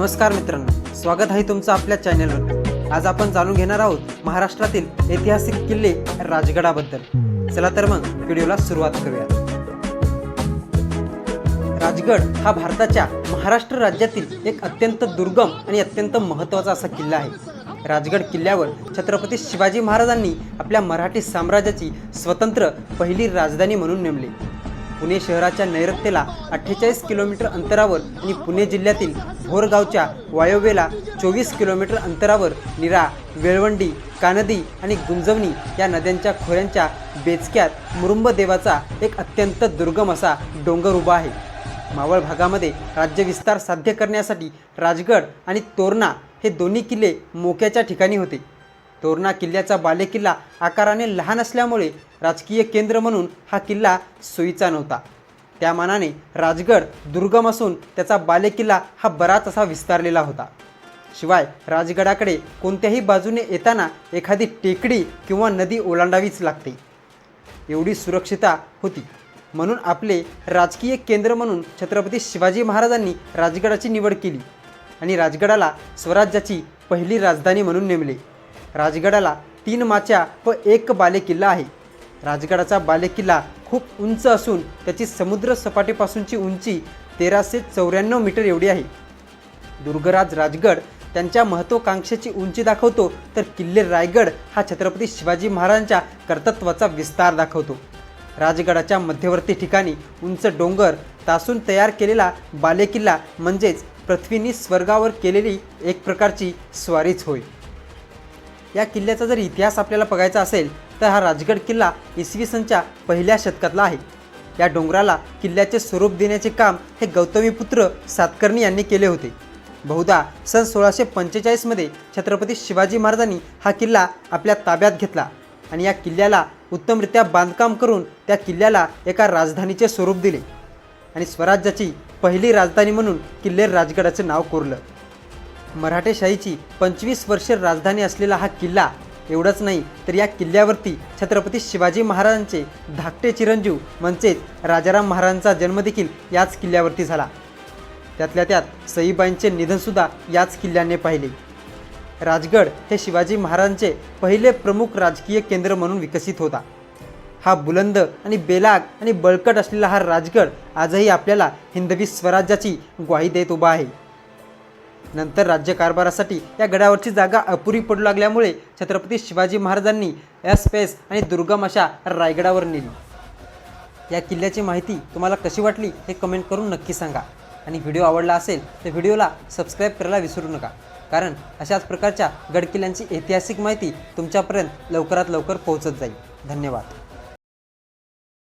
नमस्कार मित्रांनो स्वागत आहे तुमचं आपल्या चॅनलवर आज आपण जाणून घेणार आहोत महाराष्ट्रातील ऐतिहासिक किल्ले राजगडाबद्दल. चला तर मग व्हिडिओला सुरुवात करूया राजगड हा भारताच्या महाराष्ट्र राज्यातील एक अत्यंत दुर्गम आणि अत्यंत महत्त्वाचा असा किल्ला आहे. राजगड किल्ल्यावर छत्रपती शिवाजी महाराजांनी आपल्या मराठी साम्राज्याची स्वतंत्र पहिली राजधानी म्हणून नेमली. पुणे शहराच्या नैऋत्येला अठ्ठेचाळीस किलोमीटर अंतरावर आणि पुणे जिल्ह्यातील भोरगावच्या वायव्येला चोवीस किलोमीटर अंतरावर निरा वेळवंडी कानदी आणि गुंजवणी या नद्यांच्या खोऱ्यांच्या बेचक्यात मुरुंब देवाचा एक अत्यंत दुर्गम असा डोंगर उभा आहे. मावळ भागामध्ये राज्यविस्तार साध्य करण्यासाठी राजगड आणि तोरणा हे दोन्ही किल्ले मोक्याच्या ठिकाणी होते. तोरणा किल्ल्याचा बालेकिल्ला आकाराने लहान असल्यामुळे राजकीय केंद्र म्हणून हा किल्ला सोयीचा नव्हता. त्या मानाने राजगड दुर्गम असून त्याचा बालेकिल्ला हा बराच असा विस्तारलेला होता. शिवाय राजगडाकडे कोणत्याही बाजूने येताना एखादी टेकडी किंवा नदी ओलांडावीच लागते. एवढी सुरक्षिता होती. म्हणून आपले राजकीय केंद्र म्हणून छत्रपती शिवाजी महाराजांनी राजगडाची निवड केली आणि राजगडाला स्वराज्याची पहिली राजधानी म्हणून नेमले. राजगडाला तीन माच्या व एक बालेकिल्ला आहे. राजगडाचा बालेकिल्ला खूप उंच असून त्याची समुद्र सपाटीपासूनची उंची तेराशे चौऱ्याण्णव मीटर एवढी आहे. दुर्गराज राजगड त्यांच्या महत्त्वाकांक्षेची उंची दाखवतो तर किल्ले रायगड हा छत्रपती शिवाजी महाराजांच्या कर्तृत्वाचा विस्तार दाखवतो. राजगडाच्या मध्यवर्ती ठिकाणी उंच डोंगर तासून तयार केलेला बालेकिल्ला म्हणजेच पृथ्वीनी स्वर्गावर केलेली एक प्रकारची स्वारीच होय. या किल्ल्याचा जर इतिहास आपल्याला बघायचा असेल तर हा राजगड किल्ला इसवी सनच्या पहिल्या शतकातला आहे. या डोंगराला किल्ल्याचे स्वरूप देण्याचे काम हे गौतमीपुत्र सातकर्णी यांनी केले होते. बहुधा सन सोळाशे पंचेचाळीसमध्ये छत्रपती शिवाजी महाराजांनी हा किल्ला आपल्या ताब्यात घेतला आणि या किल्ल्याला उत्तमरित्या बांधकाम करून त्या किल्ल्याला एका राजधानीचे स्वरूप दिले. आणि स्वराज्याची पहिली राजधानी म्हणून किल्ले राजगडाचे नाव कोरलं. मराठेशाहीची पंचवीस वर्षे राजधानी असलेला हा किल्ला एवढंच नाही तर या किल्ल्यावरती छत्रपती शिवाजी महाराजांचे धाकटे चिरंजीव म्हणजेच राजाराम महाराजांचा जन्मदेखील याच किल्ल्यावरती झाला. त्यातल्या त्यात सईबाईंचे निधनसुद्धा याच किल्ल्याने पाहिले. राजगड हे शिवाजी महाराजांचे पहिले प्रमुख राजकीय केंद्र म्हणून विकसित होता. हा बुलंद आणि बेलाग आणि बळकट असलेला हा राजगड आजही आपल्याला हिंदवी स्वराज्याची ग्वाही देत उभा आहे. नंतर राज्यकारभारासाठी या गडावरची जागा अपुरी पडू लागल्यामुळे छत्रपती शिवाजी महाराजांनी एस पेस आणि दुर्गम अशा रायगडावर नेली. या किल्ल्याची माहिती तुम्हाला कशी वाटली हे कमेंट करून नक्की सांगा. आणि व्हिडिओ आवडला असेल तर व्हिडिओला सबस्क्राईब करायला विसरू नका. कारण अशाच प्रकारच्या गडकिल्ल्यांची ऐतिहासिक माहिती तुमच्यापर्यंत लवकरात लवकर पोहोचत जाईल. धन्यवाद.